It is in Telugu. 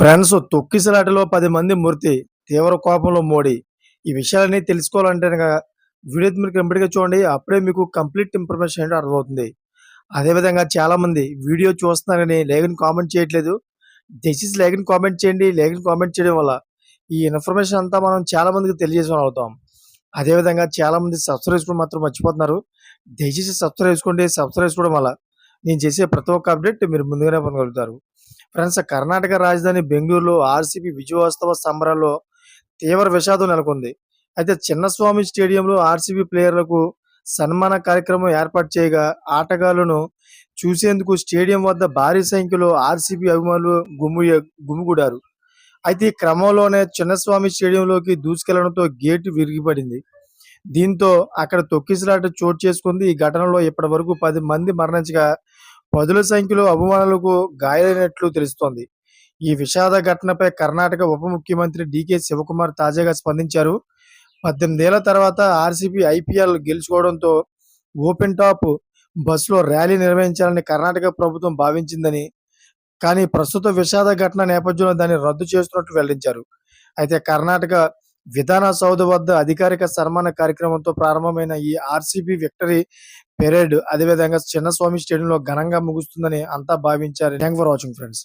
ఫ్రెండ్స్ తొక్కిసలాటలో పది మంది మృతి తీవ్ర కోపంలో మోడీ. ఈ విషయాలన్నీ తెలుసుకోవాలంటే వీడియో మీరు కంప్లీట్గా చూడండి. అప్పుడే మీకు కంప్లీట్ ఇన్ఫర్మేషన్ ఏంటో అర్థమవుతుంది. అదేవిధంగా చాలామంది వీడియో చూస్తున్నారని లేఖని కామెంట్ చేయట్లేదు. దయచేసి లేఖని కామెంట్ చేయండి. లేఖని కామెంట్ చేయడం వల్ల ఈ ఇన్ఫర్మేషన్ అంతా మనం చాలా మందికి తెలియజేసిన అవుతాం. అదేవిధంగా చాలామంది సబ్స్క్రైబ్ చేసుకోవడం మాత్రం మర్చిపోతున్నారు. దయచేసి సబ్స్క్రైబ్ చేసుకోండి. సబ్స్క్రైబ్ చేసుకోవడం వల్ల నేను చేసే ప్రతి ఒక్క అప్డేట్ మీరు ముందుగానే పొందగలుగుతారు. ఫ్రెండ్స్ కర్ణాటక రాజధాని బెంగళూరులో ఆర్సీబీ విజయోత్సవ సంబరాల్లో తీవ్ర విషాదం నెలకొంది. అయితే చిన్నస్వామి స్టేడియంలో ఆర్సీబీ ప్లేయర్లకు సన్మాన కార్యక్రమం ఏర్పాటు చేయగా ఆటగాళ్ళను చూసేందుకు స్టేడియం వద్ద భారీ సంఖ్యలో ఆర్సీబీ అభిమానులు గుమ్ము గుమ్మిగూడారు అయితే ఈ క్రమంలోనే చిన్నస్వామి స్టేడియంలోకి దూసుకెళ్ళడంతో గేటు విరిగిపడింది. దీంతో అక్కడ తొక్కిసలాట చోటు చేసుకుంది. ఈ ఘటనలో ఇప్పటి వరకు పది మంది మరణించగా పదుల సంఖ్యలో అభిమానులకు గాయాలైనట్లు తెలుస్తోంది. ఈ విషాద ఘటనపై కర్ణాటక ఉప ముఖ్యమంత్రి డికే శివకుమార్ తాజాగా స్పందించారు. పద్దెనిమిదేళ్ళ తర్వాత ఆర్సీబీ ఐపీఎల్ గెలుచుకోవడంతో ఓపెన్ టాప్ బస్సులో ర్యాలీ నిర్వహించాలని కర్ణాటక ప్రభుత్వం భావించిందని కానీ ప్రస్తుత విషాద ఘటన నేపథ్యంలో దాన్ని రద్దు చేస్తున్నట్లు వెల్లడించారు. అయితే కర్ణాటక విధాన సౌధ వద్ద అధికారిక సన్మాన కార్యక్రమంతో ప్రారంభమైన ఈ ఆర్సీబీ విక్టరీ పెరేడ్ అదేవిధంగా చిన్నస్వామి స్టేడియంలో ఘనంగా ముగుస్తుందని అంతా భావించారు. Thank for watching friends.